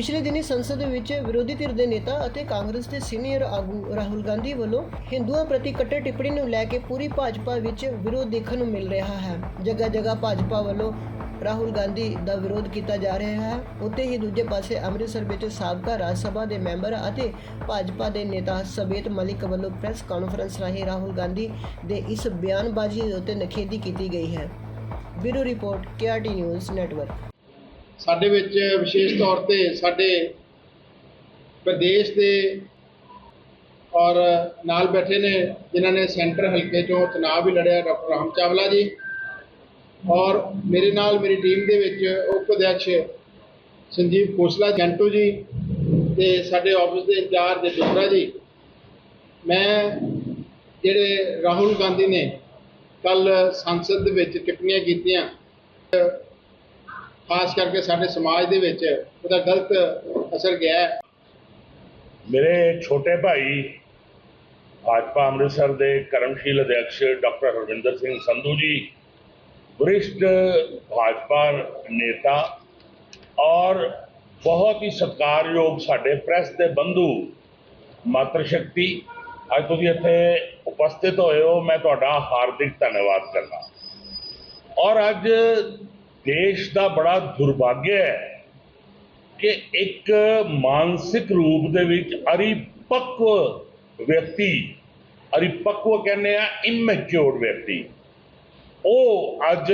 ਪਿਛਲੇ ਦਿਨੀ ਸੰਸਦ ਵਿੱਚ ਵਿਰੋਧੀ ਧਿਰ ਦੇ ਨੇਤਾ ਅਤੇ ਕਾਂਗਰਸ ਦੇ ਸੀਨੀਅਰ ਆਗੂ ਰਾਹੁਲ ਗਾਂਧੀ ਵੱਲੋਂ ਹਿੰਦੂਆਂ ਪ੍ਰਤੀ ਕੱਟੜ ਟਿੱਪਣੀ ਨੂੰ ਲੈ ਕੇ ਪੂਰੀ ਭਾਜਪਾ ਵਿੱਚ ਵਿਰੋਧ ਦੇਖਣ ਨੂੰ ਮਿਲ ਰਿਹਾ ਹੈ। ਜਗ੍ਹਾ ਜਗ੍ਹਾ ਭਾਜਪਾ ਵੱਲੋਂ ਰਾਹੁਲ ਗਾਂਧੀ ਦਾ ਵਿਰੋਧ ਕੀਤਾ ਜਾ ਰਿਹਾ ਹੈ। ਉੱਤੇ ਹੀ ਦੂਜੇ ਪਾਸੇ ਅੰਮ੍ਰਿਤਸਰ ਵਿੱਚ ਸਾਬਕਾ ਰਾਜ ਸਭਾ ਦੇ ਮੈਂਬਰ ਅਤੇ ਭਾਜਪਾ ਦੇ ਨੇਤਾ ਸਬੇਤ ਮਲਿਕ ਵੱਲੋਂ ਪ੍ਰੈਸ ਕਾਨਫਰੰਸ ਰਾਹੀਂ ਰਾਹੁਲ ਗਾਂਧੀ ਦੇ ਇਸ ਬਿਆਨਬਾਜ਼ੀ ਉੱਤੇ ਨਖੇਦੀ ਕੀਤੀ ਗਈ ਹੈ। Bureau report KRT news network. ਸਾਡੇ ਵਿੱਚ ਵਿਸ਼ੇਸ਼ ਤੌਰ ਤੇ ਸਾਡੇ ਪ੍ਰਦੇਸ਼ ਦੇ ਔਰ ਨਾਲ ਬੈਠੇ ਨੇ ਜਿਨ੍ਹਾਂ ਨੇ ਸੈਂਟਰ ਹਲਕੇ ਚੋਂ ਚੁਣਾਵ ਵੀ ਲੜਿਆ ਡਾਕਟਰ ਰਾਮ ਚਾਵਲਾ ਜੀ ਔਰ ਮੇਰੇ ਨਾਲ ਮੇਰੀ ਟੀਮ ਦੇ ਵਿੱਚ ਉਪ ਅਧਿਕਸ਼ ਸੰਜੀਵ ਖੋਸਲਾ ਜੰਟੂ ਜੀ ਤੇ ਸਾਡੇ ਆਫਿਸ ਦੇ ਇੰਚਾਰਜ ਦੁਸਰਾ ਜੀ। ਮੈਂ ਜਿਹੜੇ ਰਾਹੁਲ ਗਾਂਧੀ ਨੇ ਕੱਲ ਸੰਸਦ ਦੇ ਵਿੱਚ ਟਿੱਪਣੀਆਂ ਕੀਤੀਆਂ ਖਾਸ ਕਰਕੇ ਸਾਡੇ ਸਮਾਜ ਦੇ ਵਿੱਚ ਉਹਦਾ ਗਲਤ ਅਸਰ ਗਿਆ ਮੇਰੇ ਛੋਟੇ ਭਾਈ ਭਾਜਪਾ ਅੰਮ੍ਰਿਤਸਰ ਦੇ ਕਰਮਸ਼ੀਲ ਅਧਿਕਸ਼ ਡਾਕਟਰ ਹਰਵਿੰਦਰ ਸਿੰਘ ਸੰਧੂ ਜੀ ਵਰਿਸ਼ਟ ਭਾਜਪਾ ਨੇਤਾ ਔਰ ਬਹੁਤ ਹੀ ਸਤਿਕਾਰਯੋਗ ਸਾਡੇ ਪ੍ਰੈਸ ਦੇ ਬੰਧੂ ਮਾਤਰ ਸ਼ਕਤੀ, ਅੱਜ ਤੁਸੀਂ ਇੱਥੇ ਉਪਸਥਿਤ ਹੋਏ ਹੋ, ਮੈਂ ਤੁਹਾਡਾ ਹਾਰਦਿਕ ਧੰਨਵਾਦ ਕਰਦਾ। ਔਰ ਅੱਜ ਦੇਸ਼ ਦਾ ਬੜਾ ਦੁਰਭਾਗਿਆ ਹੈ ਕਿ ਇੱਕ ਮਾਨਸਿਕ ਰੂਪ ਦੇ ਵਿੱਚ ਅਰਿਪਕਵ ਵਿਅਕਤੀ ਅਰੀਪਕਵ ਕਹਿੰਦੇ ਆ ਇਮੈਚੁਰਡ ਵਿਅਕਤੀ। ਉਹ ਅੱਜ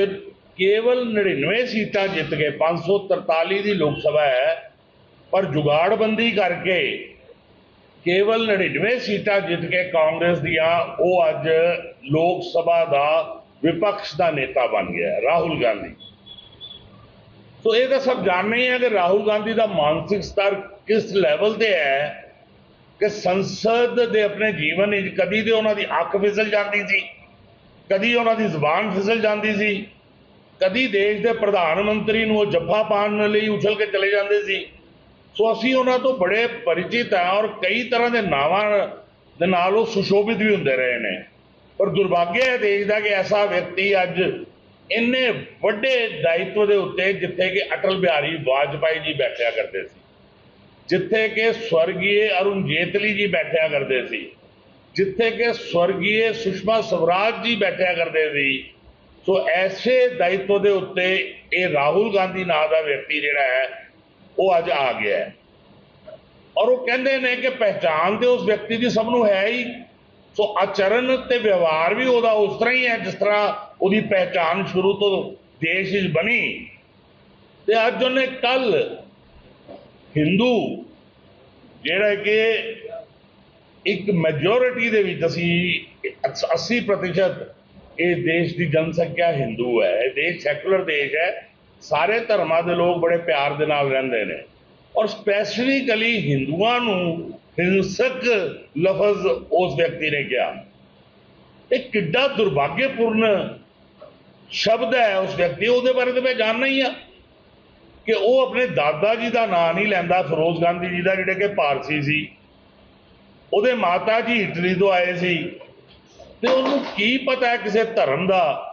ਕੇਵਲ 99 ਸੀਟਾਂ ਜਿੱਤ ਕੇ 543 ਦੀ ਲੋਕ ਸਭਾ ਹੈ, ਪਰ ਜੁਗਾੜਬੰਦੀ ਕਰਕੇ ਕੇਵਲ 99 ਸੀਟਾਂ ਜਿੱਤ ਕੇ ਕਾਂਗਰਸ ਦੀਆਂ ਉਹ ਅੱਜ ਲੋਕ ਸਭਾ ਦਾ ਵਿਪਕਸ਼ ਦਾ ਨੇਤਾ ਬਣ ਗਿਆ ਰਾਹੁਲ ਗਾਂਧੀ। ਸੋ ਇਹ ਤਾਂ ਸਭ ਜਾਣਦੇ ਹੀ ਹੈ ਕਿ ਰਾਹੁਲ ਗਾਂਧੀ ਦਾ ਮਾਨਸਿਕ ਸਤਰ ਕਿਸ ਲੈਵਲ ਤੇ ਹੈ ਕਿ ਸੰਸਦ ਦੇ ਆਪਣੇ ਜੀਵਨ ਵਿੱਚ ਕਦੀ ਤੇ ਉਹਨਾਂ ਦੀ ਅੱਖ ਫਿਸਲ ਜਾਂਦੀ ਸੀ, ਕਦੀ ਉਹਨਾਂ ਦੀ ਜ਼ੁਬਾਨ ਫਿਸਲ ਜਾਂਦੀ ਸੀ, ਕਦੀ ਦੇਸ਼ ਦੇ ਪ੍ਰਧਾਨ ਮੰਤਰੀ ਨੂੰ ਉਹ ਜੱਫਾ ਪਾਉਣ ਲਈ ਉਛਲ ਕੇ ਚਲੇ ਜਾਂਦੇ ਸੀ। ਸੋ ਅਸੀਂ ਉਹਨਾਂ ਤੋਂ ਬੜੇ ਪਰਿਚਿਤ ਹਾਂ ਔਰ ਕਈ ਤਰ੍ਹਾਂ ਦੇ ਨਾਵਾਂ ਦੇ ਨਾਲ ਉਹ ਸੁਸ਼ੋਭਿਤ ਵੀ ਹੁੰਦੇ ਰਹੇ ਨੇ। ਪਰ ਦੁਰਭਾਗਿਆ ਹੈ ਦੇਸ਼ ਦਾ ਕਿ ਐਸਾ ਵਿਅਕਤੀ ਅੱਜ ਇੰਨੇ ਵੱਡੇ ਦਾਇਤਵ ਦੇ ਉੱਤੇ ਜਿੱਥੇ ਕਿ ਅਟਲ ਬਿਹਾਰੀ ਵਾਜਪਾਈ ਜੀ ਬੈਠਿਆ ਕਰਦੇ ਸੀ, ਜਿੱਥੇ ਕਿ ਸਵਰਗੀਏ ਅਰੁਣ ਜੇਤਲੀ ਜੀ ਬੈਠਿਆ ਕਰਦੇ ਸੀ, ਜਿੱਥੇ ਕਿ ਸਵਰਗੀਏ ਸੁਸ਼ਮਾ ਸਵਰਾਜ ਜੀ ਬੈਠਿਆ ਕਰਦੇ ਸੀ, ਸੋ ਐਸੇ ਦਾਇਤਵ ਦੇ ਉੱਤੇ ਇਹ ਰਾਹੁਲ ਗਾਂਧੀ ਨਾਂ ਦਾ ਵਿਅਕਤੀ ਜਿਹੜਾ ਹੈ, ਉਹ ਅੱਜ ਆ ਗਿਆ ਹੈ। ਔਰ ਉਹ ਕਹਿੰਦੇ ਨੇ ਕਿ ਪਹਿਚਾਨ ਤੇ ਉਸ ਵਿਅਕਤੀ ਦੀ ਸਭ ਨੂੰ ਹੈ ਹੀ ਸੋ ਆਚਰਣ ਤੇ ਵਿਵਹਾਰ ਵੀ ਉਹਦਾ ਉਸ ਤਰ੍ਹਾਂ ਹੀ ਹੈ, ਜਿਸ ਤਰ੍ਹਾਂ ਉਹਦੀ ਪਹਿਚਾਨ ਸ਼ੁਰੂ ਤੋਂ ਦੇਸ਼ ਵਿੱਚ ਬਣੀ। ਤੇ ਅੱਜ ਉਹਨੇ ਕੱਲ ਹਿੰਦੂ ਜਿਹੜਾ ਕਿ ਇੱਕ ਮੈਜੋਰਿਟੀ ਦੇ ਵਿੱਚ ਅਸੀਂ 80% ਇਹ ਦੇਸ਼ ਦੀ ਜਨਸੰਖਿਆ ਹਿੰਦੂ ਹੈ। ਇਹ ਦੇਸ਼ ਸੈਕੂਲਰ ਦੇਸ਼ ਹੈ। ਸਾਰੇ ਧਰਮਾਂ ਦੇ ਲੋਕ ਬੜੇ ਪਿਆਰ ਦੇ ਨਾਲ ਰਹਿੰਦੇ ਨੇ। ਔਰ ਸਪੈਸੀਫਿਕਲੀ ਹਿੰਦੂਆਂ ਨੂੰ ਹਿੰਸਕ ਲਫ਼ਜ਼ ਉਸ ਵਿਅਕਤੀ ਨੇ ਕਿਹਾ। ਇਹ ਕਿੱਡਾ ਦੁਰਭਾਗਯਪੂਰਨ ਸ਼ਬਦ ਹੈ ਉਸ ਵਿਅਕਤੀ। ਉਹਦੇ ਬਾਰੇ ਤਾਂ ਮੈਂ ਜਾਣਨਾ ਹੀ ਆ ਕਿ ਉਹ ਆਪਣੇ ਦਾਦਾ ਜੀ ਦਾ ਨਾਂ ਨਹੀਂ ਲੈਂਦਾ, ਫਿਰੋਜ਼ ਗਾਂਧੀ ਜੀ ਦਾ, ਜਿਹੜੇ ਕਿ ਪਾਰਸੀ ਸੀ। ਉਹਦੇ ਮਾਤਾ ਜੀ ਇਟਲੀ ਤੋਂ ਆਏ ਸੀ। ਤੇ ਉਹਨੂੰ ਕੀ ਪਤਾ ਹੈ ਕਿਸੇ ਧਰਮ ਦਾ?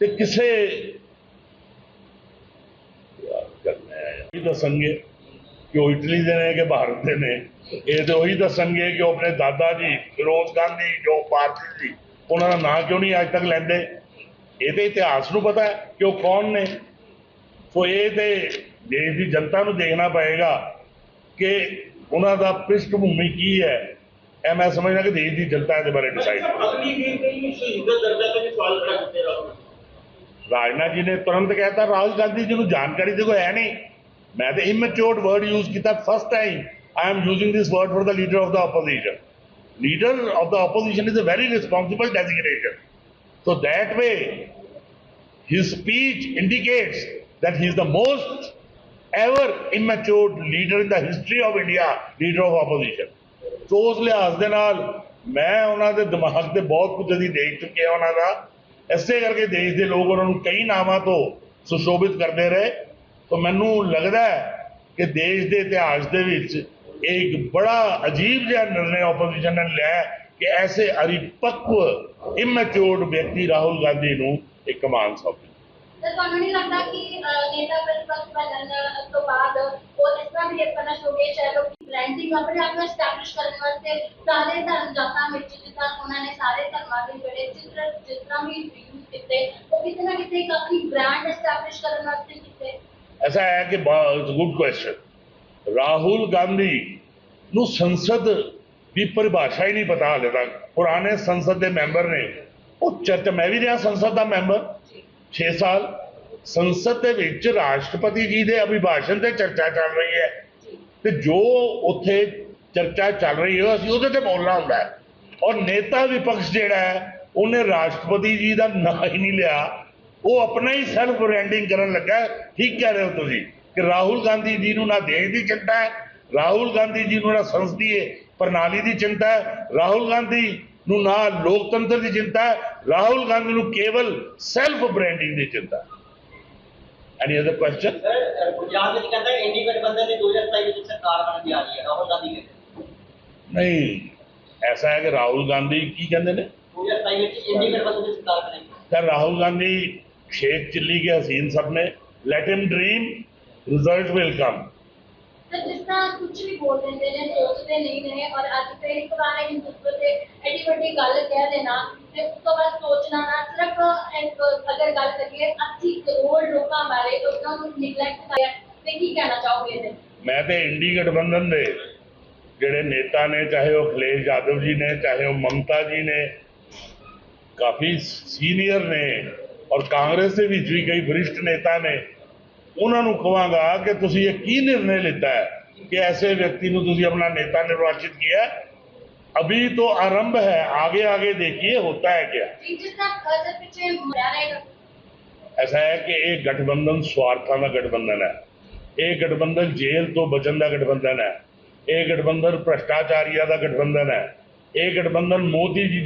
ਤੇ ਕਿਸੇ ਇਹ ਦੱਸਣਗੇ ਕਿ ਉਹ ਇਟਲੀ ਦੇ ਨੇ ਕਿ ਭਾਰਤ ਦੇ ਨੇ। ਇਹ ਤੇ ਉਹੀ ਦੱਸਣਗੇ ਕਿ ਉਹ ਆਪਣੇ ਦਾਦਾ ਜੀ ਫਿਰੋਜ਼ ਗਾਂਧੀ ਜੋ ਭਾਰਤੀ ਸੀ ਉਹਨਾਂ ਦਾ ਨਾਂ ਕਿਉਂ ਨਹੀਂ ਅੱਜ ਤੱਕ ਲੈਂਦੇ? ਇਹ ਤੇ ਇਤਿਹਾਸ ਨੂੰ ਪਤਾ ਹੈ ਕਿ ਉਹ ਕੌਣ ਨੇ। ਸੋ ਇਹ ਤੇ ਦੇਸ਼ ਦੀ ਜਨਤਾ ਨੂੰ ਦੇਖਣਾ ਪਏਗਾ ਕਿ ਉਹਨਾਂ ਦਾ ਪ੍ਰਿਸ਼ਠ ਭੂਮੀ ਕੀ ਹੈ। ਇਹ ਮੈਂ ਸਮਝਦਾ ਕਿ ਦੇਸ਼ ਦੀ ਜਨਤਾ ਇਹਦੇ ਬਾਰੇ ਡਿਸਾਈਡ ਰਾਜਨਾਥ ਜੀ ਨੇ ਤੁਰੰਤ ਕਹਿਤਾ ਰਾਹੁਲ ਗਾਂਧੀ ਜੀ ਨੂੰ ਜਾਣਕਾਰੀ ਤੇ ਕੋਈ ਹੈ ਨਹੀਂ। ਮੈਂ ਤੇ ਇਮੈਚੁਰ ਵਰਡ ਯੂਜ਼ ਕੀਤਾ first time I am using this word for the leader of the opposition leader of the opposition is a very responsible designated so that way his speech indicates that he is the most ever immature leader in the history of India, leader of opposition. So ਉਸ ਲਿਹਾਜ਼ ਦੇ ਨਾਲ ਮੈਂ ਉਹਨਾਂ ਦੇ ਦਿਮਾਗ ਤੇ ਬਹੁਤ ਕੁਝ ਅਸੀਂ ਦੇਖ ਚੁੱਕੇ ਆ ਉਹਨਾਂ ਦਾ ਐਸੇ ਕਰਕੇ ਦੇਸ਼ ਦੇ ਲੋਕ ਉਹਨਾਂ ਨੂੰ ਕਈ ਨਾਵਾਂ ਤੋਂ ਸੁਸ਼ੋਭਿਤ ਕਰਦੇ ਰਹੇ ਤਾਂ ਮੈਨੂੰ ਲੱਗਦਾ ਹੈ ਕਿ ਦੇਸ਼ ਦੇ ਇਤਿਹਾਸ ਦੇ ਵਿੱਚ ਇੱਕ ਬੜਾ ਅਜੀਬ ਜਿਹਾ ਨਿਰਣੇ ਆਪੋਜੀਸ਼ਨ ਨੇ ਲਿਆ ਕਿ ਐਸੇ ਅਰੀਪਕਵ ਇਮੈਚੋਰਡ ਵਿਅਕਤੀ ਰਾਹੁਲ ਗਾਂਧੀ ਨੂੰ ਇੱਕ ਕਮਾਨ ਸੌਂਪੀ ਸਰ ਤੁਹਾਨੂੰ ਨਹੀਂ ਲੱਗਦਾ ਕਿ ਨੇਤਾ ਪ੍ਰਤੀਪਕਸ਼ ਬਣਨ ਤੋਂ ਬਾਅਦ ਉਹ ਇਸ ਤਰ੍ਹਾਂ ਬਿਹੇਵ ਕਰਨਾ ਸ਼ੁਰੂ ਹੋਏ ਚਾਹੇ ਲੋਕ ਬ੍ਰਾਂਡਿੰਗ ਆਪਣੇ ਆਪ ਨੂੰ ਸਟੈਬਲਿਸ਼ ऐसा है कि गुड क्वेश्चन राहुल गांधी ਨੂੰ ਸੰਸਦ ਦੀ ਪਰਿਭਾਸ਼ਾ ਹੀ ਨਹੀਂ ਪਤਾ ਹਾਲੇ ਤੱਕ ਪੁਰਾਣੇ ਸੰਸਦ ਦੇ ਮੈਂਬਰ ਨੇ ਉਹ ਚਰਚਾ ਮੈਂ ਵੀ ਰਿਹਾ ਸੰਸਦ ਦਾ ਮੈਂਬਰ 6 ਸਾਲ ਸੰਸਦ ਦੇ ਵਿੱਚ ਰਾਸ਼ਟਰਪਤੀ ਜੀ ਦੇ ਅਭਿਭਾਸ਼ਣ ਤੇ ਚਰਚਾ ਚੱਲ ਰਹੀ ਹੈ ਤੇ ਜੋ ਉੱਥੇ ਚਰਚਾ ਚੱਲ ਰਹੀ ਹੈ ਅਸੀਂ ਉਹਦੇ ਤੇ ਬੋਲਣਾ ਹੁੰਦਾ ਹੈ ਔਰ ਨੇਤਾ ਵਿਪਕਸ਼ ਜਿਹੜਾ ਹੈ ਉਹਨੇ ਰਾਸ਼ਟਰਪਤੀ ਜੀ ਦਾ ਨਾਂ ਹੀ ਨਹੀਂ ਲਿਆ ਉਹ ਆਪਣਾ ਹੀ ਸੈਲਫ ਬ੍ਰਾਂਡਿੰਗ ਕਰਨ ਲੱਗਾ ਹੈ। ਠੀਕ ਕਹਿ ਰਹੇ ਹੋ ਤੁਸੀਂ ਕਿ ਰਾਹੁਲ ਗਾਂਧੀ ਜੀ ਨੂੰ ਨਾ ਦੇਸ਼ ਦੀ ਚਿੰਤਾ ਹੈ ਰਾਹੁਲ ਗਾਂਧੀ ਜੀ ਨੂੰ ਨਾ ਸੰਸਦੀਏ ਪ੍ਰਣਾਲੀ ਦੀ ਚਿੰਤਾ ਹੈ ਰਾਹੁਲ ਗਾਂਧੀ ਨੂੰ ਨਾ ਲੋਕਤੰਤਰ ਦੀ ਚਿੰਤਾ ਹੈ ਰਾਹੁਲ ਗਾਂਧੀ ਨੂੰ ਕੇਵਲ ਸੈਲਫ ਬ੍ਰਾਂਡਿੰਗ ਦੀ ਚਿੰਤਾ ਹੈ। ਐਨੀ ਅਦਰ ਕੁਐਸਚਨ ਸਰ ਵਿੱਚ ਕਹਿੰਦਾ ਇੰਡੀ ਗਠਬੰਧਨ ਦੀ 2027 ਵਿੱਚ ਸਰਕਾਰ ਬਣਨ ਜਾ ਰਹੀ ਹੈ ਰਾਹੁਲ ਗਾਂਧੀ ਕਹਿੰਦੇ ਨਹੀਂ ਐਸਾ ਹੈ ਕਿ ਰਾਹੁਲ ਗਾਂਧੀ ਕੀ ਕਹਿੰਦੇ ਨੇ? 2027 ਵਿੱਚ ਇੰਡੀ ਗਠਬੰਧਨ ਦੀ ਸਰਕਾਰ ਬਣੇਗੀ। ਤਾਂ ਰਾਹੁਲ ਗਾਂਧੀ ਚਿੱਲੀ ਕੇ ਹਸੀਨ ਸਭ ਨੇ। Let him dream result will come ਤੇ ਜਿਸ ਤਰ੍ਹਾਂ ਕੁਝ ਵੀ ਬੋਲ ਦਿੰਦੇ ਨੇ ਸੋਚਦੇ ਨਹੀਂ ਨੇ ਔਰ ਅੱਜ ਫਿਰ ਇੱਕ ਵਾਰ ਹਿੰਦੂਤਵ ਤੇ ਐਡੀ ਵੱਡੀ ਗੱਲ ਕਹਿ ਦੇਣਾ ਤੇ ਉਸ ਤੋਂ ਬਾਅਦ ਸੋਚਣਾ ਨਾ ਸਿਰਫ ਇੱਕ ਅਗਰ ਗੱਲ ਕਰੀਏ 80 ਕਰੋੜ ਲੋਕਾਂ ਬਾਰੇ ਉਹਨਾਂ ਨੂੰ ਨਿਗਲੈਕਟ ਕਰਿਆ। ਤੇ ਕੀ ਕਹਿਣਾ ਚਾਹੋਗੇ ਇਹਦੇ? ਮੈਂ ਤੇ ਇੰਡੀ ਗਠਬੰਧਨ ਦੇ ਜਿਹੜੇ ਨੇਤਾ ਨੇ ਚਾਹੇ ਉਹ ਅਖਿਲੇਸ਼ ਯਾਦਵ ਜੀ ਨੇ ਚਾਹੇ ਉਹ ਮਮਤਾ ਜੀ ਨੇ ਕਾਫੀ ਸੀਨੀਅਰ ਨੇ ਔਰ ਕਾਂਗਰਸ ਦੇ ਵਿੱਚ ਵੀ ਕਈ ਵਰਿਸ਼ਠ ਨੇਤਾ ਨੇ ਉਹਨਾਂ ਨੂੰ ਕਹਾਂਗਾ ਕਿ ਤੁਸੀਂ ਇਹ ਕੀ ਨਿਰਣੇ ਲਿੱਤਾ ਹੈ ਕਿ ਐਸੇ ਵਿਅਕਤੀ ਨੂੰ ਤੁਸੀਂ ਆਪਣਾ ਨੇਤਾ ਨਿਰਵਾਚਿਤ ਕੀਤਾ ਅਭੀ तो आरंभ है आगे आगे देखिए होता है क्या ਜਿਸ ਤਰ੍ਹਾਂ ਅਸਰ ਪਿੱਛੇ ਮਰਿਆ ਰਹੇਗਾ ਐਸਾ ਹੈ ਕਿ ਇਹ ਗਠਬੰਧਨ ਸਵਾਰਥਾਂ ਦਾ ਗਠਬੰਧਨ ਹੈ ਇਹ ਗਠਬੰਧਨ ਜੇਲ੍ਹ ਤੋਂ ਬਚਣ ਦਾ ਗਠਬੰਧਨ ਹੈ ਇਹ ਗਠਬੰਧਨ ਭ੍ਰਸ਼ਟਾਚਾਰੀਆਂ ਦਾ ਗਠਬੰਧਨ ਹੈ ਇਹ ਗਠਬੰਧਨ ਮੋਦੀ ਜੀ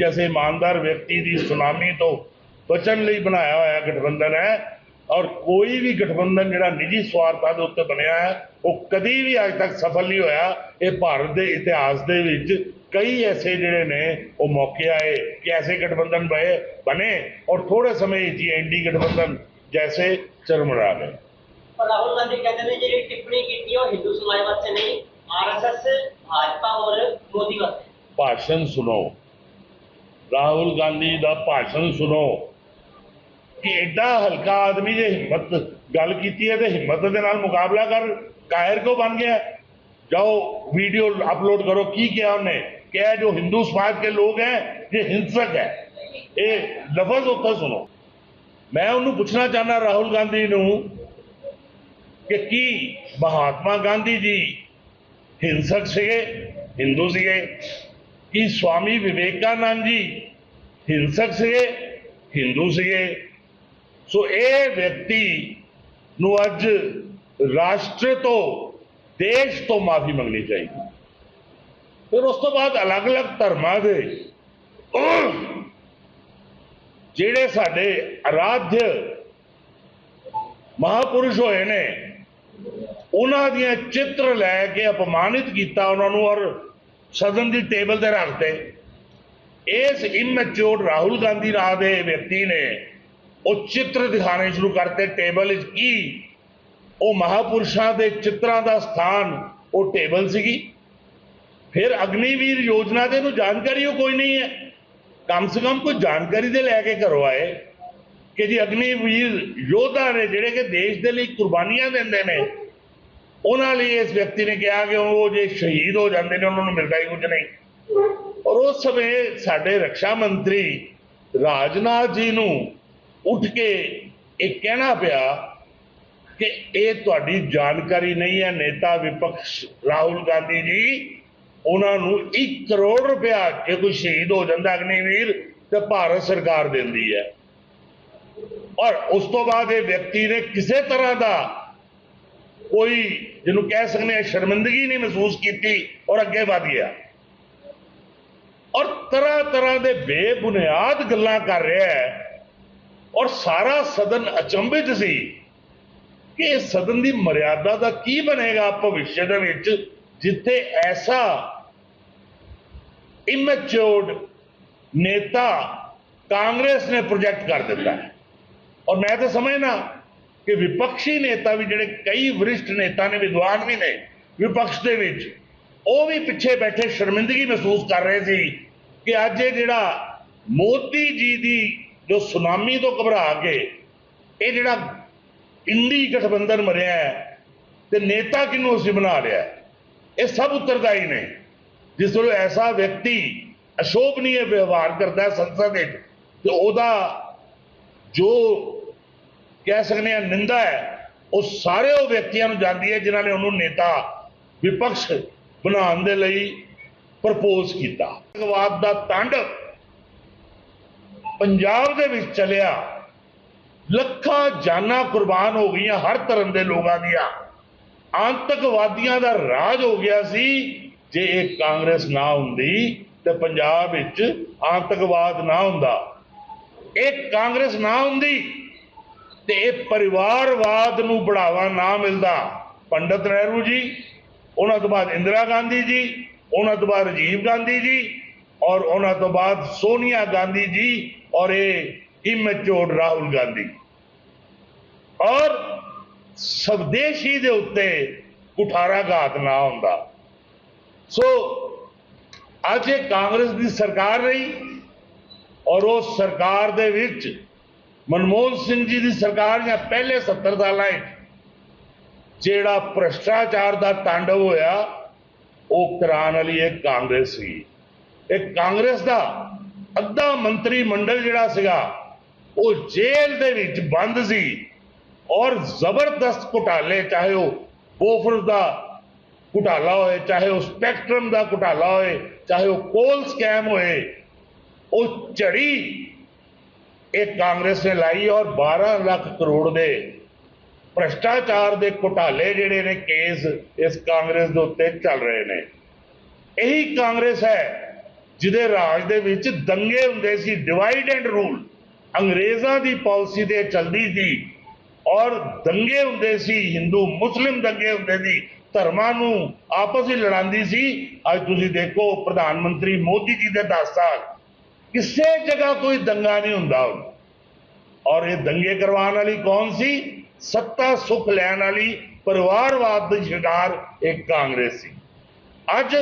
ਬਚਣ ਲਈ ਬਣਾਇਆ ਹੋਇਆ ਗਠਬੰਧਨ ਹੈ। ਔਰ ਕੋਈ ਵੀ ਗਠਬੰਧਨ ਜਿਹੜਾ ਨਿੱਜੀ ਸਵਾਰਥਾਂ ਦੇ ਉੱਤੇ ਬਣਿਆ ਹੈ ਉਹ ਕਦੀ ਵੀ ਅੱਜ ਤੱਕ ਸਫਲ ਨਹੀਂ ਹੋਇਆ। ਇਹ ਭਾਰਤ ਦੇ ਇਤਿਹਾਸ ਦੇ ਵਿੱਚ ਕਈ ਐਸੇ ਜਿਹੜੇ ਨੇ ਉਹ ਮੌਕੇ ਆਏ ਕਿ ਐਸੇ ਗਠਬੰਧਨ ਬਏ ਬਣੇ। ਔਰ ਥੋੜੇ ਸਮੇਂ ਵਿੱਚ ਹੀ ਐਨਡੀ ਗਠਬੰਧਨ ਜੈਸੇ ਚਰਮਰਾ ਗਏ। ਰਾਹੁਲ ਗਾਂਧੀ ਕਹਿੰਦੇ ਨੇ ਜਿਹੜੀ ਟਿੱਪਣੀ ਕੀਤੀ ਉਹ ਹਿੰਦੂ ਸਮਾਜ ਵਾਸਤੇ ਨਹੀਂ ਆਰਐਸਐਸ ਭਾਜਪਾ ਔਰ ਮੋਦੀ ਵਾਸਤੇ। ਭਾਸ਼ਣ ਸੁਣੋ। ਰਾਹੁਲ ਗਾਂਧੀ ਦਾ ਭਾਸ਼ਣ ਸੁਣੋ। ਕਿ ਐਡਾ ਹਲਕਾ ਆਦਮੀ ਜੇ ਹਿੰਮਤ ਗੱਲ ਕੀਤੀ ਹੈ ਤੇ ਹਿੰਮਤ ਦੇ ਨਾਲ ਮੁਕਾਬਲਾ ਕਰ, ਕਾਇਰ ਕੋ ਬਣ ਗਿਆ? ਜਾਓ ਵੀਡੀਓ ਅਪਲੋਡ ਕਰੋ, ਕੀ ਕਿਹਾ ਉਹਨੇ? ਕਿ ਇਹ ਜੋ ਹਿੰਦੂ ਸਮਾਜ ਦੇ ਲੋਕ ਹੈ, ਇਹ ਹਿੰਸਕ ਹੈ। ਇਹ ਲਫ਼ਜ਼ ਉੱਥੇ ਸੁਣੋ। ਮੈਂ ਉਹਨੂੰ ਪੁੱਛਣਾ ਚਾਹਨਾ ਰਾਹੁਲ ਗਾਂਧੀ ਨੂੰ ਕਿ ਕੀ ਮਹਾਤਮਾ ਗਾਂਧੀ ਜੀ ਹਿੰਸਕ ਸੀਗੇ ਹਿੰਦੂ ਸੀਗੇ? ਕੀ ਸਵਾਮੀ ਵਿਵੇਕਾਨੰਦ ਜੀ ਹਿੰਸਕ ਸੀਗੇ ਹਿੰਦੂ ਸੀਗੇ? ਸੋ ਇਹ ਵਿਅਕਤੀ ਨੂੰ ਅੱਜ ਰਾਸ਼ਟਰ ਤੋਂ, ਦੇਸ਼ ਤੋਂ ਮਾਫੀ ਮੰਗਣੀ ਚਾਹੀਦੀ। ਫਿਰ ਉਸ ਤੋਂ ਬਾਅਦ ਅਲੱਗ-ਅਲੱਗ ਧਰਮਾਂ ਦੇ ਜਿਹੜੇ ਸਾਡੇ ਆਰਾਧਿ ਮਹਾਪੁਰਸ਼ ਹੋਏ ਨੇ, ਉਹਨਾਂ ਦੀਆਂ ਚਿੱਤਰ ਲੈ ਕੇ ਅਪਮਾਨਿਤ ਕੀਤਾ ਉਹਨਾਂ ਨੂੰ ਔਰ ਸਦਨ ਦੀ ਟੇਬਲ ਤੇ ਰੱਖਦੇ ਇਸ ਇਮੈਚੁਰ ਰਾਹੁਲ ਗਾਂਧੀ ਨਾਂ ਦੇ ਵਿਅਕਤੀ ਨੇ ਉਹ ਚਿੱਤਰ ਦਿਖਾਣੇ ਸ਼ੁਰੂ ਕਰਤੇ, ਟੇਬਲ ਵਿੱਚ ਕੀ? ਉਹ ਮਹਾਪੁਰਸ਼ਾਂ ਦੇ ਚਿੱਤਰਾਂ ਦਾ ਸਥਾਨ, ਉਹ ਟੇਬਲ ਸੀਗੀ। ਫਿਰ ਅਗਨੀਵੀਰ ਯੋਜਨਾ ਦੇ ਨੂੰ ਜਾਣਕਾਰੀ ਉਹ ਕੋਈ ਨਹੀਂ ਹੈ। ਕਮ ਸੇ ਕਮ ਕੋਈ ਜਾਣਕਾਰੀ ਦੇ ਲੈ ਕੇ ਘਰੋਂ ਆਏ ਕਿ ਜੀ ਅਗਨੀਵੀਰ ਯੋਧਾ ਨੇ ਜਿਹੜੇ ਕਿ ਦੇਸ਼ ਦੇ ਲਈ ਕੁਰਬਾਨੀਆਂ ਦਿੰਦੇ ਨੇ, ਉਹਨਾਂ ਲਈ ਇਸ ਵਿਅਕਤੀ ਨੇ ਕਿਹਾ ਕਿ ਉਹ ਜੇ ਸ਼ਹੀਦ ਹੋ ਜਾਂਦੇ ਨੇ, ਉਹਨਾਂ ਨੂੰ ਮਿਲਦਾ ਹੀ ਕੁਝ ਨਹੀਂ। ਔਰ ਉਸ ਸਮੇਂ ਸਾਡੇ ਰੱਖਿਆ ਮੰਤਰੀ ਰਾਜਨਾਥ ਜੀ ਨੂੰ ਉੱਠ ਕੇ ਇਹ ਕਹਿਣਾ ਪਿਆ ਕਿ ਇਹ ਤੁਹਾਡੀ ਜਾਣਕਾਰੀ ਨਹੀਂ ਹੈ, ਨੇਤਾ ਵਿਪਕਸ਼ ਰਾਹੁਲ ਗਾਂਧੀ ਜੀ, ਉਹਨਾਂ ਨੂੰ 1 ਕਰੋੜ ਰੁਪਇਆ ਜੇ ਕੋਈ ਸ਼ਹੀਦ ਹੋ ਜਾਂਦਾ ਅਗਨੀਵੀਰ, ਤੇ ਭਾਰਤ ਸਰਕਾਰ ਦਿੰਦੀ ਹੈ। ਔਰ ਉਸ ਤੋਂ ਬਾਅਦ ਇਹ ਵਿਅਕਤੀ ਨੇ ਕਿਸੇ ਤਰ੍ਹਾਂ ਦਾ ਕੋਈ, ਜਿਹਨੂੰ ਕਹਿ ਸਕਦੇ ਆ ਸ਼ਰਮਿੰਦਗੀ ਨਹੀਂ ਮਹਿਸੂਸ ਕੀਤੀ ਔਰ ਅੱਗੇ ਵਧ ਗਿਆ। ਔਰ ਤਰ੍ਹਾਂ ਤਰ੍ਹਾਂ ਦੇ ਬੇਬੁਨਿਆਦ ਗੱਲਾਂ ਕਰ ਰਿਹਾ ਹੈ। ਔਰ ਸਾਰਾ ਸਦਨ ਅਚੰਭਿਤ ਸੀ ਕਿ ਇਹ ਸਦਨ ਦੀ ਮਰਿਆਦਾ ਦਾ ਕੀ ਬਣੇਗਾ ਭਵਿੱਖ ਦੇ ਵਿੱਚ, ਜਿੱਥੇ ਐਸਾ ਇਮੈਚੋਰਡ ਨੇਤਾ ਕਾਂਗਰਸ ਨੇ ਪ੍ਰੋਜੈਕਟ ਕਰ ਦਿੱਤਾ ਹੈ। ਔਰ ਮੈਂ ਤਾਂ ਸਮਝਣਾ ਕਿ ਵਿਪਕਸ਼ੀ ਨੇਤਾ ਵੀ ਜਿਹੜੇ ਕਈ ਵਰਿਸ਼ਟ ਨੇਤਾ ਨੇ, ਵਿਦਵਾਨ ਵੀ ਨੇ, ਵਿਪਕਸ਼ ਦੇ ਵਿੱਚ, ਉਹ ਵੀ ਪਿੱਛੇ ਬੈਠੇ ਸ਼ਰਮਿੰਦਗੀ ਮਹਿਸੂਸ ਕਰ ਰਹੇ ਸੀ ਕਿ ਅੱਜ ਇਹ ਜਿਹੜਾ ਮੋਦੀ ਜੀ ਦੀ ਜੋ ਸੁਨਾਮੀ ਤੋਂ ਘਬਰਾ ਕੇ ਇਹ ਜਿਹੜਾ ਇੰਡੀ ਗਠਬੰਧਨ ਬਣਿਆ ਹੈ ਤੇ ਨੇਤਾ ਕਿਹਨੂੰ ਅਸੀਂ ਬਣਾ ਲਿਆ ਇਹ ਸਭ ਉੱਤਰਦਾਈ ਨੇ। ਜਿਸ ਵੇਲੇ ਐਸਾ ਵਿਅਕਤੀ ਅਸ਼ੋਭਨੀय ਵਿਵਹਾਰ ਕਰਦਾ ਸੰਸਦ ਵਿੱਚ, ਤੇ ਉਹਦਾ ਜੋ ਕਹਿ ਸਕਦੇ ਆ ਨਿੰਦਾ ਹੈ, ਉਹ ਸਾਰੇ ਉਹ ਵਿਅਕਤੀਆਂ ਨੂੰ ਜਾਂਦੀ ਹੈ ਜਿਨ੍ਹਾਂ ਨੇ ਉਹਨੂੰ ਨੇਤਾ ਵਿਪਕਸ਼ ਬਣਾਉਣ ਦੇ ਲਈ ਪ੍ਰਪੋਜ਼ ਕੀਤਾ। ਅਤੰਕਵਾਦ ਦਾ ਤਾਂਡਵ ਪੰਜਾਬ ਦੇ ਵਿੱਚ ਚੱਲਿਆ, ਲੱਖਾਂ ਜਾਨਾਂ ਕੁਰਬਾਨ ਹੋ ਗਈਆਂ ਹਰ ਧਰਮ ਦੇ ਲੋਕਾਂ ਦੀਆਂ। ਆਤੰਕਵਾਦੀਆਂ ਦਾ ਰਾਜ ਹੋ ਗਿਆ ਸੀ, ਜੇ ਇਹ ਕਾਂਗਰਸ ਨਾ ਹੁੰਦੀ, ਤੇ ਪੰਜਾਬ ਵਿੱਚ ਆਤੰਕਵਾਦ ਨਾ ਹੁੰਦਾ। ਇਹ ਕਾਂਗਰਸ ਨਾ ਹੁੰਦੀ, ਤੇ ਇਹ ਪਰਿਵਾਰਵਾਦ ਨੂੰ ਬੜਾਵਾ ਨਾ ਮਿਲਦਾ। ਪੰਡਤ ਨਹਿਰੂ ਜੀ, ਉਹਨਾਂ ਤੋਂ ਬਾਅਦ ਇੰਦਰਾ ਗਾਂਧੀ ਜੀ, ਉਹਨਾਂ ਤੋਂ ਬਾਅਦ ਰਾਜੀਵ ਗਾਂਧੀ ਜੀ ਔਰ ਉਹਨਾਂ ਤੋਂ ਬਾਅਦ ਸੋਨੀਆ ਗਾਂਧੀ ਜੀ ਔਰ ਇਹ ਇਮੈਚੋਰ ਰਾਹੁਲ ਗਾਂਧੀ। ਔਰ ਸਵਦੇਸ਼ੀ ਦੇ ਉੱਤੇ ਕੁਠਾਰਾਘਾਤ ਨਾ ਹੁੰਦਾ। ਸੋ, ਅੱਜ ਇਹ ਕਾਂਗਰਸ ਦੀ ਸਰਕਾਰ ਰਹੀ ਔਰ ਉਹ ਸਰਕਾਰ ਦੇ ਵਿੱਚ ਮਨਮੋਹਨ ਸਿੰਘ ਜੀ ਦੀ ਸਰਕਾਰ ਜਾਂ ਪਹਿਲੇ 70 ਸਾਲਾਂ 'ਚ ਜਿਹੜਾ ਭ੍ਰਸ਼ਟਾਚਾਰ ਦਾ ਤਾਂਡਵ ਹੋਇਆ, ਉਹ ਕਰਾਉਣ ਵਾਲੀ ਇਹ ਕਾਂਗਰਸ ਸੀ। ਇਹ ਕਾਂਗਰਸ ਦਾ ਅੱਧਾ ਮੰਤਰੀ ਮੰਡਲ ਜਿਹੜਾ ਸੀਗਾ, ਉਹ ਜੇਲ੍ਹ ਦੇ ਵਿੱਚ ਬੰਦ ਸੀ ਔਰ ਜ਼ਬਰਦਸਤ ਘੁਟਾਲੇ, ਚਾਹੇ ਉਹ ਬੋਫਰ ਦਾ ਘੁਟਾਲਾ ਹੋਏ, ਚਾਹੇ ਉਹ ਸਪੈਕਟਰਮ ਦਾ ਘੁਟਾਲਾ ਹੋਏ, ਚਾਹੇ ਉਹ ਕੋਲ ਸਕੈਮ ਹੋਏ, ਉਹ ਝੜੀ ਇਹ ਕਾਂਗਰਸ ਨੇ ਲਾਈ ਔਰ 12 ਲੱਖ ਕਰੋੜ ਦੇ ਭ੍ਰਸ਼ਟਾਚਾਰ ਦੇ ਘੁਟਾਲੇ ਜਿਹੜੇ ਨੇ, ਕੇਸ ਇਸ ਕਾਂਗਰਸ ਦੇ ਉੱਤੇ ਚੱਲ ਰਹੇ ਨੇ। ਇਹੀ ਕਾਂਗਰਸ ਹੈ ਜਿਹਦੇ ਰਾਜ ਦੇ ਵਿੱਚ ਦੰਗੇ ਹੁੰਦੇ ਸੀ ਡਿਵਾਈਡ ਐਂਡ ਰੂਲ ਅੰਗਰੇਜ਼ਾਂ ਦੀ ਪਾਲਿਸੀ ਤੇ ਚੱਲਦੀ ਸੀ ਔਰ ਦੰਗੇ ਹੁੰਦੇ ਸੀ, ਹਿੰਦੂ, ਮੁਸਲਿਮ ਦੰਗੇ ਹੁੰਦੇ ਸੀ, ਧਰਮਾਂ ਨੂੰ ਆਪਸ ਵਿੱਚ ਲੜਾਉਂਦੀ ਸੀ। ਅੱਜ ਤੁਸੀਂ ਦੇਖੋ, ਪ੍ਰਧਾਨ ਮੰਤਰੀ ਮੋਦੀ ਜੀ ਦੇ 10 ਸਾਲ, ਕਿਸੇ ਜਗ੍ਹਾ ਕੋਈ ਦੰਗਾ ਨਹੀਂ ਹੁੰਦਾ ਹੁਣ। ਔਰ ਇਹ ਦੰਗੇ ਕਰਵਾਉਣ ਵਾਲੀ ਕੌਣ ਸੀ? ਸੱਤਾ ਸੁਖ ਲੈਣ ਵਾਲੀ, ਪਰਿਵਾਰਵਾਦ ਦੀ ਸ਼ਿਕਾਰ ਇੱਕ ਕਾਂਗਰਸ ਸੀ। ਅੱਜ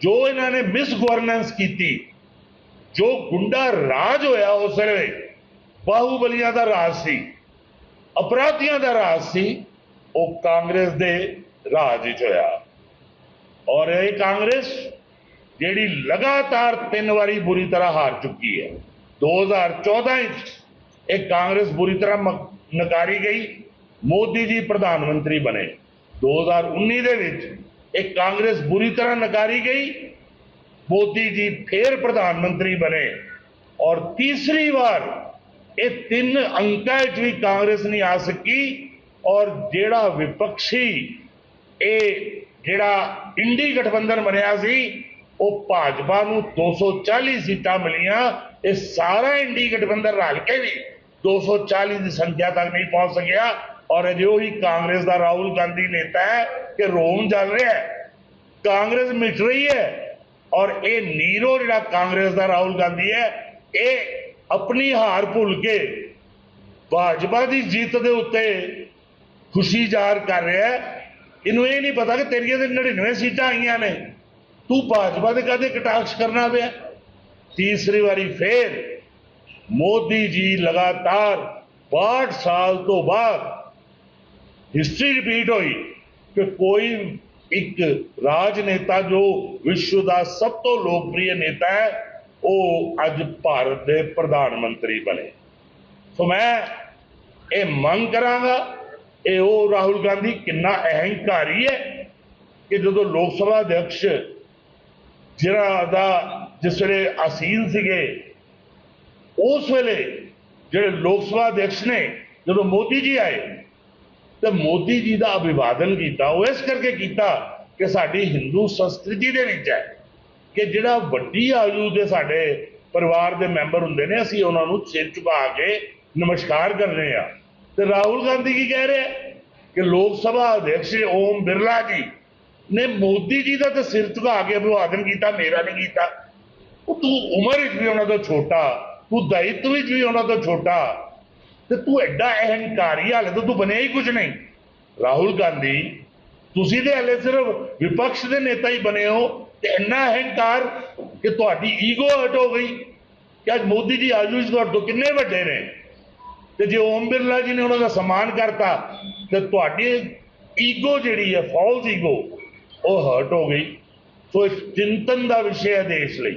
ਜੋ ਇਹਨਾਂ ਨੇ ਮਿਸ ਗਵਰਨੈਂਸ ਕੀਤੀ, ਜੋ ਗੁੰਡਾ ਰਾਜ ਹੋਇਆ ਉਸ ਵੇਲੇ, ਬਾਹੂਬਲੀਆਂ ਦਾ ਰਾਜ ਸੀ, ਅਪਰਾਧੀਆਂ ਦਾ ਰਾਜ ਸੀ, ਉਹ ਕਾਂਗਰਸ ਦੇ ਰਾਜ ਵਿੱਚ ਹੋਇਆ। ਔਰ ਇਹ ਕਾਂਗਰਸ ਜਿਹੜੀ ਲਗਾਤਾਰ ਤਿੰਨ ਵਾਰੀ ਬੁਰੀ ਤਰ੍ਹਾਂ ਹਾਰ ਚੁੱਕੀ ਹੈ। 2014 ਵਿੱਚ ਇਹ ਕਾਂਗਰਸ ਬੁਰੀ ਤਰ੍ਹਾਂ ਨਕਾਰੀ ਗਈ, ਮੋਦੀ ਜੀ ਪ੍ਰਧਾਨ ਮੰਤਰੀ ਬਣੇ। 2019 ਦੇ ਵਿੱਚ ਇਹ ਕਾਂਗਰਸ ਬੁਰੀ ਤਰ੍ਹਾਂ ਨਕਾਰੀ ਗਈ ਮੋਦੀ ਜੀ ਫੇਰ ਪ੍ਰਧਾਨ ਮੰਤਰੀ ਬਣੇ ਔਰ ਤੀਸਰੀ ਵਾਰ ਇਹ ਤਿੰਨ ਅੰਕਾਂ 'ਚ ਵੀ ਕਾਂਗਰਸ ਨਹੀਂ ਆ ਸਕੀ ਔਰ ਜਿਹੜਾ ਵਿਪਕਸ਼ੀ ਇਹ ਜਿਹੜਾ ਇੰਡੀ ਗਠਬੰਧਨ ਬਣਿਆ ਸੀ ਉਹ ਭਾਜਪਾ ਨੂੰ 240 ਸੀਟਾਂ ਮਿਲੀਆਂ ਇਹ ਸਾਰਾ ਇੰਡੀ ਗਠਬੰਧਨ ਰਲ ਕੇ ਵੀ 240 ਦੀ ਸੰਖਿਆ ਤੱਕ ਨਹੀਂ ਪਹੁੰਚ ਸਕਿਆ ਔਰ ਅਜੇ ਉਹੀ ਕਾਂਗਰਸ ਦਾ ਰਾਹੁਲ ਗਾਂਧੀ ਨੇਤਾ ਹੈ ਕਿ ਰੋਮ ਚੱਲ ਰਿਹਾ ਹੈ। ਕਾਂਗਰਸ ਮਿਟ ਰਹੀ ਹੈ ਔਰ ਇਹ ਨੀਰੋ ਜਿਹੜਾ ਕਾਂਗਰਸ ਦਾ ਰਾਹੁਲ ਗਾਂਧੀ ਹੈ, ਇਹ ਆਪਣੀ ਹਾਰ ਭੁੱਲ ਕੇ ਭਾਜਪਾ ਦੀ ਜਿੱਤ ਦੇ ਉੱਤੇ ਖੁਸ਼ੀ ਜ਼ਾਹਰ ਕਰ ਰਿਹਾ ਇਹਨੂੰ ਇਹ ਨਹੀਂ ਪਤਾ ਕਿ ਤੇਰੀਆਂ ਤੇ 99 ਸੀਟਾਂ ਆਈਆਂ ਨੇ। ਤੂੰ ਭਾਜਪਾ ਦੇ ਕਦੇ ਕਟਾਕਸ਼ ਕਰਨਾ ਪਿਆ? ਤੀਸਰੀ ਵਾਰੀ ਫੇਰ ਮੋਦੀ ਜੀ ਲਗਾਤਾਰ 62 ਸਾਲ ਤੋਂ ਬਾਅਦ ਹਿਸਟਰੀ ਰਿਪੀਟ ਹੋਈ ਕਿ ਕੋਈ ਇੱਕ ਰਾਜਨੇਤਾ ਜੋ ਵਿਸ਼ਵ ਦਾ ਸਭ ਤੋਂ ਲੋਕਪ੍ਰਿਯ ਨੇਤਾ ਹੈ, ਉਹ ਅੱਜ ਭਾਰਤ ਦੇ ਪ੍ਰਧਾਨ ਮੰਤਰੀ ਬਣੇ। ਸੋ ਮੈਂ ਇਹ ਮੰਗ ਕਰਾਂਗਾ, ਇਹ ਉਹ ਰਾਹੁਲ ਗਾਂਧੀ ਕਿੰਨਾ ਅਹੰਕਾਰੀ ਹੈ ਕਿ ਜਦੋਂ ਲੋਕ ਸਭਾ ਅਧਿਕਸ਼ ਜਿਹੜਾ ਦਾ ਜਿਸ ਵੇਲੇ ਆਸੀਨ ਸੀਗੇ, ਉਸ ਵੇਲੇ ਜਿਹੜੇ ਲੋਕ ਸਭਾ ਅਧਿਕਸ਼ ਨੇ, ਜਦੋਂ ਮੋਦੀ ਜੀ ਆਏ ਤੇ ਮੋਦੀ ਜੀ ਦਾ ਅਭਿਵਾਦਨ ਕੀਤਾ, ਉਹ ਇਸ ਕਰਕੇ ਕੀਤਾ ਕਿ ਸਾਡੀ ਹਿੰਦੂ ਸੰਸਕ੍ਰਿਤੀ ਦੇ ਵਿੱਚ ਹੈ ਕਿ ਜਿਹੜਾ ਵੱਡੀ ਆਯੂ ਦੇ ਸਾਡੇ ਪਰਿਵਾਰ ਦੇ ਮੈਂਬਰ ਹੁੰਦੇ ਨੇ, ਅਸੀਂ ਉਹਨਾਂ ਨੂੰ ਸਿਰ ਝੁਕਾ ਕੇ ਨਮਸਕਾਰ ਕਰਨੇ ਆ ਤੇ ਰਾਹੁਲ ਗਾਂਧੀ ਕੀ ਕਹਿ ਰਿਹਾ ਕਿ ਲੋਕ ਸਭਾ ਅਧਿਕਸ਼ ਓਮ ਬਿਰਲਾ ਜੀ ਨੇ ਮੋਦੀ ਜੀ ਦਾ ਤਾਂ ਸਿਰ ਝੁਕਾ ਕੇ ਅਭਿਵਾਦਨ ਕੀਤਾ, ਮੇਰਾ ਨਹੀਂ ਕੀਤਾ। ਉਹ ਤੂੰ ਉਮਰ ਵਿੱਚ ਵੀ ਉਹਨਾਂ ਤੋਂ ਛੋਟਾ, ਤੂੰ ਦਾਇਿਤਵ ਵਿੱਚ ਵੀ ਉਹਨਾਂ ਤੋਂ ਛੋਟਾ ਤੇ ਤੂੰ ਐਡਾ ਅਹੰਕਾਰੀ, ਹਾਲੇ ਤਾਂ ਤੂੰ ਬਣਿਆ ਹੀ ਕੁਝ ਨਹੀਂ। ਰਾਹੁਲ ਗਾਂਧੀ, ਤੁਸੀਂ ਤੇ ਹਲੇ ਸਿਰਫ ਵਿਪਕਸ਼ ਦੇ ਨੇਤਾ ਹੀ ਬਣੇ ਹੋ, ਤੇ ਇੰਨਾ ਅਹੰਕਾਰ ਕਿ ਤੁਹਾਡੀ ਈਗੋ ਹਟ ਹੋ ਗਈ। ਕਿ ਅੱਜ ਮੋਦੀ ਜੀ ਆਯੁਸ਼ ਤੁਹਾਡੇ ਤੋਂ ਕਿੰਨੇ ਵੱਡੇ ਨੇ। ਤੇ ਜੇ ਓਮ ਬਿਰਲਾ ਜੀ ਨੇ ਉਹਨਾਂ ਦਾ ਸਨਮਾਨ ਕਰਤਾ, ਤੇ ਤੁਹਾਡੀ ਈਗੋ ਜਿਹੜੀ ਹੈ ਫਾਲਸ ਈਗੋ, ਉਹ ਹਰਟ ਹੋ ਗਈ। ਸੋ ਇਸ ਚਿੰਤਨ ਦਾ ਵਿਸ਼ੇ ਹੈ ਦੇਸ਼ ਲਈ।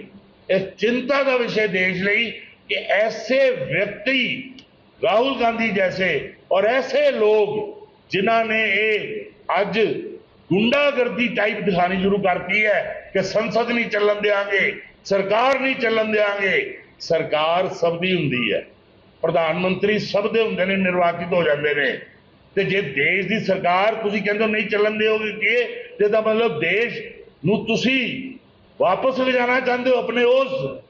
ਇਸ ਚਿੰਤਾ ਦਾ ਵਿਸ਼ੇ ਦੇਸ਼ ਲਈ ਕਿ ਐਸੇ ਵਿਅਕਤੀ ਰਾਹੁਲ ਗਾਂਧੀ ਜੈਸੇ ਔਰ ਐਸੇ ਲੋਕ ਜਿਨ੍ਹਾਂ ਨੇ ਇਹ ਅੱਜ ਗੁੰਡਾਗਰਦੀ ਟਾਈਪ ਦਿਖਾਣੀ ਸ਼ੁਰੂ ਕਰਤੀ ਹੈ ਕਿ ਸੰਸਦ ਨਹੀਂ ਚੱਲਣ ਦੇਾਂਗੇ ਸਰਕਾਰ ਨਹੀਂ ਚੱਲਣ ਦੇਾਂਗੇ ਸਰਕਾਰ ਸਭ ਦੀ ਹੁੰਦੀ ਹੈ। ਪ੍ਰਧਾਨ ਮੰਤਰੀ ਸਭ ਦੇ ਹੁੰਦੇ ਨੇ, ਨਿਰਵਾਚਿਤ ਹੋ ਜਾਂਦੇ ਨੇ। ਤੇ ਜੇ ਦੇਸ਼ ਦੀ ਸਰਕਾਰ ਤੁਸੀਂ ਕਹਿੰਦੇ ਹੋ ਨਹੀਂ ਚੱਲਣ ਦਿਓਗੇ ਕਿ? ਤੇ ਦਾ ਮਤਲਬ ਦੇਸ਼ ਨੂੰ ਤੁਸੀਂ ਵਾਪਸ ਲਿਜਾਣਾ ਚਾਹੁੰਦੇ ਹੋ, ਆਪਣੇ ਉਸ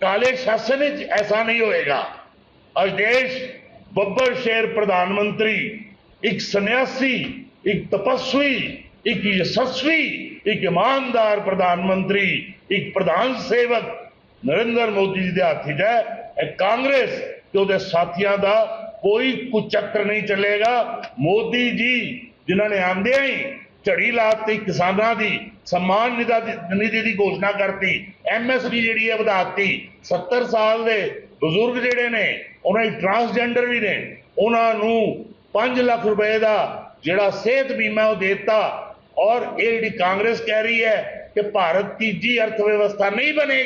ਕਾਲੇ ਸ਼ਾਸਨ ਵਿੱਚ ਐਸਾ ਨਹੀਂ ਹੋਏਗਾ। ਅੱਜ ਦੇਸ਼ ਬੱਬਰ ਸ਼ੇਰ ਪ੍ਰਧਾਨ ਮੰਤਰੀ, ਇੱਕ ਸੰਨਿਆਸੀ, ਇੱਕ ਤਪਸਵੀ, ਇੱਕ ਯਸ਼ਸਵੀ, ਇੱਕ ਇਮਾਨਦਾਰ ਪ੍ਰਧਾਨ ਮੰਤਰੀ, ਇੱਕ ਪ੍ਰਧਾਨ ਸੇਵਕ ਨਰਿੰਦਰ ਮੋਦੀ ਜੀ ਦੇ ਹੱਥ 'ਚ ਹੈ, ਇਹ ਕਾਂਗਰਸ ਤੇ ਉਹਦੇ ਸਾਥੀਆਂ ਦਾ ਕੋਈ ਕੁਚੱਕਰ ਨਹੀਂ ਚੱਲੇਗਾ। ਮੋਦੀ ਜੀ, ਜਿਨ੍ਹਾਂ ਨੇ ਆਂਦਿਆਂ ਹੀ ਝੜੀ ਲਾਤੀ ਕਿਸਾਨਾਂ ਦੀ, ਸਨਮਾਨ ਨਿਧੀ ਦੀ ਘੋਸ਼ਣਾ ਕਰਤੀ ਐਮਐਸਪੀ ਜਿਹੜੀ ਹੈ ਵਧਾਤੀ 70 ਸਾਲ ਦੇ ਬਜ਼ੁਰਗ ਜਿਹੜੇ ਨੇ ਉਹਨਾਂ ਦੀ ਟਰਾਂਸਜੈਂਡਰ ਵੀ ਨੇ। ਉਹਨਾਂ ਨੂੰ 5 ਲੱਖ ਰੁਪਏ ਦਾ ਜਿਹੜਾ ਸਿਹਤ ਬੀਮਾ ਉਹ ਦਿੱਤਾ। ਔਰ ਇਹ ਜਿਹੜੀ ਕਾਂਗਰਸ ਕਹਿ ਰਹੀ ਹੈ ਕਿ ਭਾਰਤ ਤੀਜੀ ਅਰਥ ਵਿਵਸਥਾ ਨਹੀਂ ਬਣੇਗੀ